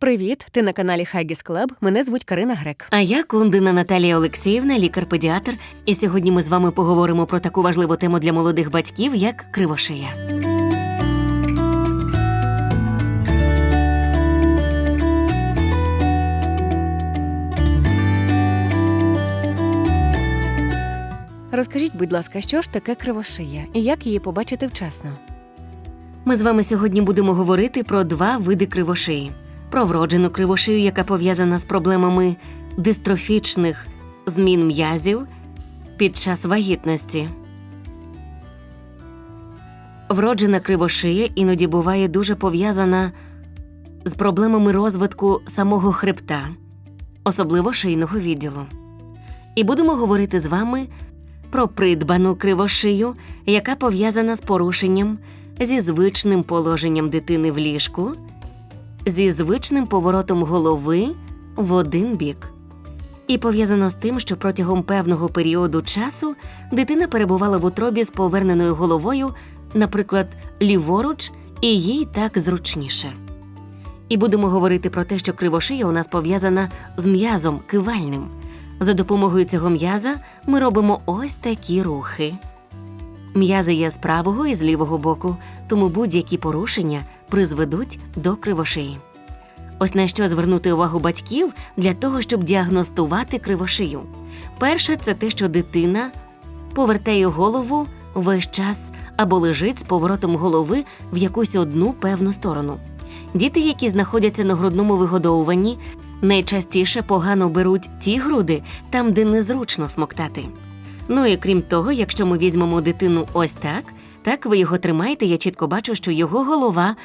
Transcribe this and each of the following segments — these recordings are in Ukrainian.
Привіт, ти на каналі Хагіс Клаб. Мене звуть Карина Грек. А я Кундина Наталія Олексіївна, лікар-педіатр, і сьогодні ми з вами поговоримо про таку важливу тему для молодих батьків, як кривошия. Розкажіть, будь ласка, що ж таке кривошия і як її побачити вчасно? Ми з вами сьогодні будемо говорити про два види кривошиї: про вроджену кривошию, яка пов'язана з проблемами дистрофічних змін м'язів під час вагітності. Вроджена кривошия іноді буває дуже пов'язана з проблемами розвитку самого хребта, особливо шийного відділу. І будемо говорити з вами про придбану кривошию, яка пов'язана з порушенням зі звичним положенням дитини в ліжку, зі звичним поворотом голови в один бік. І пов'язано з тим, що протягом певного періоду часу дитина перебувала в утробі з поверненою головою, наприклад, ліворуч, і їй так зручніше. І будемо говорити про те, що кривошия у нас пов'язана з м'язом кивальним. За допомогою цього м'яза ми робимо ось такі рухи. М'язи є з правого і з лівого боку, тому будь-які порушення призведуть до кривошиї. Ось на що звернути увагу батьків для того, щоб діагностувати кривошию. Перше, це те, що дитина повертає голову весь час або лежить з поворотом голови в якусь одну певну сторону. Діти, які знаходяться на грудному вигодовуванні, найчастіше погано беруть ті груди, там, де незручно смоктати. Ну і крім того, якщо ми візьмемо дитину ось так, так ви його тримаєте, я чітко бачу, що його голова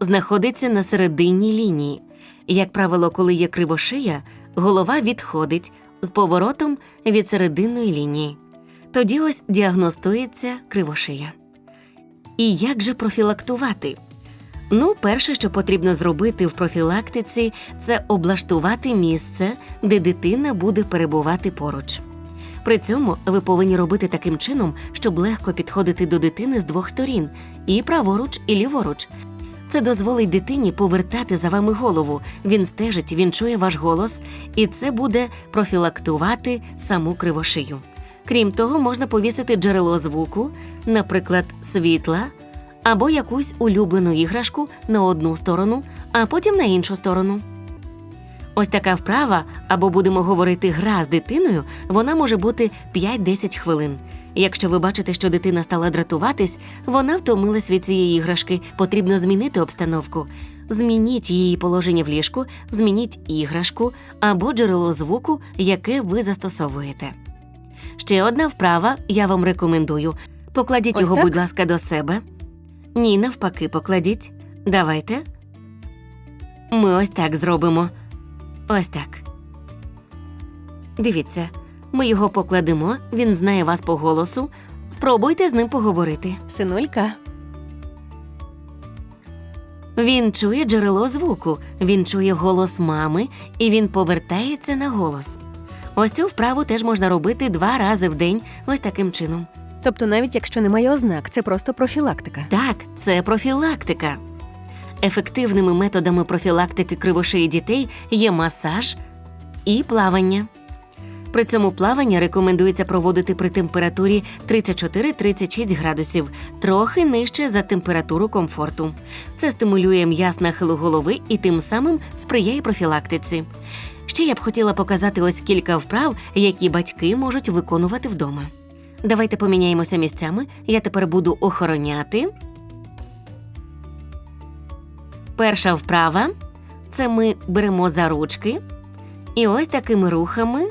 знаходиться на середині лінії. Як правило, коли є кривошия, голова відходить з поворотом від серединної лінії. Тоді ось діагностується кривошия. І як же профілактувати? Ну, перше, що потрібно зробити в профілактиці, це облаштувати місце, де дитина буде перебувати поруч. При цьому ви повинні робити таким чином, щоб легко підходити до дитини з двох сторін і праворуч, і ліворуч. Це дозволить дитині повертати за вами голову. Він стежить, він чує ваш голос, і це буде профілактувати саму кривошию. Крім того, можна повісити джерело звуку, наприклад, світла або якусь улюблену іграшку на одну сторону, а потім на іншу сторону. Ось така вправа, або будемо говорити гра з дитиною, вона може бути 5-10 хвилин. Якщо ви бачите, що дитина стала дратуватись, вона втомилась від цієї іграшки, потрібно змінити обстановку. Змініть її положення в ліжку, змініть іграшку або джерело звуку, яке ви застосовуєте. Ще одна вправа я вам рекомендую. Покладіть Ось його, так? будь ласка, до себе. Ні, навпаки, покладіть. Давайте. Ми ось так зробимо. Ось так. Дивіться, ми його покладемо, він знає вас по голосу. Спробуйте з ним поговорити. Синулька, Він чує джерело звуку, він чує голос мами і він повертається на голос. Ось цю вправу теж можна робити два рази в день, ось таким чином. тобто навіть якщо немає ознак, це просто профілактика. Так, це профілактика. Ефективними методами профілактики кривошиї дітей є масаж і плавання. При цьому плавання рекомендується проводити при температурі 34-36 градусів, трохи нижче за температуру комфорту. Це стимулює м'яз нахилу голови і тим самим сприяє профілактиці. Ще я б хотіла показати ось кілька вправ, які батьки можуть виконувати вдома. Давайте поміняємося місцями. Я тепер буду охороняти. Перша вправа це ми беремо за ручки, і ось такими рухами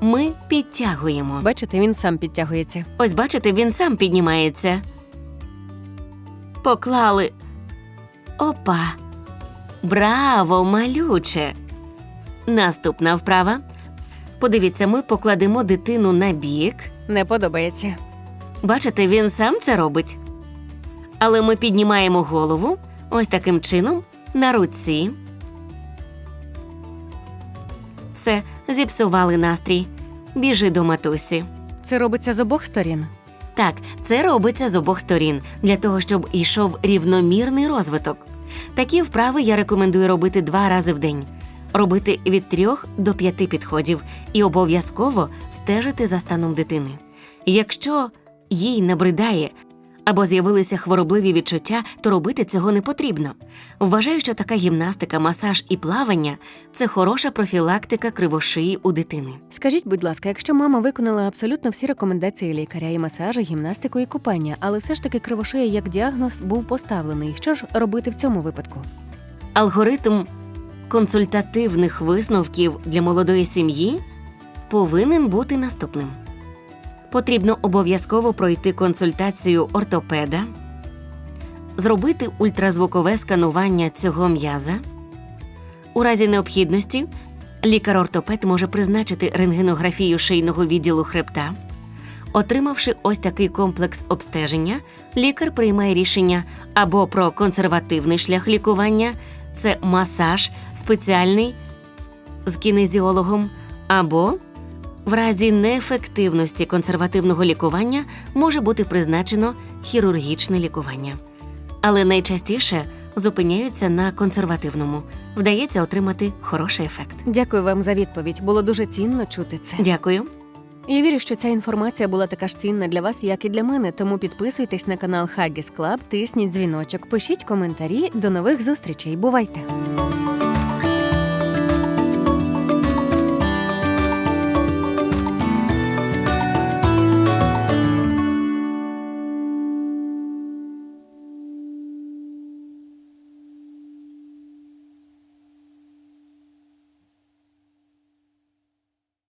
ми підтягуємо. Бачите, він сам підтягується. Ось бачите, він сам піднімається. Поклали. Опа. Браво, малюче. Наступна вправа. Подивіться, ми покладемо дитину на бік. Не подобається. Бачите, він сам це робить. Але ми піднімаємо голову ось таким чином на руці. Все, зіпсували настрій. Біжи до матусі. Це робиться з обох сторін. Так, це робиться з обох сторін для того, щоб йшов рівномірний розвиток. Такі вправи я рекомендую робити два рази в день. Робити від трьох до п'яти підходів і обов'язково стежити за станом дитини. Якщо їй набридає або з'явилися хворобливі відчуття, то робити цього не потрібно. Вважаю, що така гімнастика, масаж і плавання це хороша профілактика кривошиї у дитини. Скажіть, будь ласка, якщо мама виконала абсолютно всі рекомендації лікаря і масажі, гімнастику і купання, але все ж таки кривошия як діагноз був поставлений, що ж робити в цьому випадку? Алгоритм консультативних висновків для молодої сім'ї повинен бути наступним. Потрібно обов'язково пройти консультацію ортопеда, зробити ультразвукове сканування цього м'яза. У разі необхідності лікар-ортопед може призначити рентгенографію шийного відділу хребта. Отримавши ось такий комплекс обстеження, лікар приймає рішення або про консервативний шлях лікування це масаж спеціальний з кінезіологом, або в разі неефективності консервативного лікування може бути призначено хірургічне лікування. Але найчастіше зупиняються на консервативному. Вдається отримати хороший ефект. Дякую вам за відповідь. Було дуже цінно чути це. Дякую. Я вірю, що ця інформація була така ж цінна для вас, як і для мене. Тому підписуйтесь на канал Haggis Club, тисніть дзвіночок, пишіть коментарі. До нових зустрічей. Бувайте!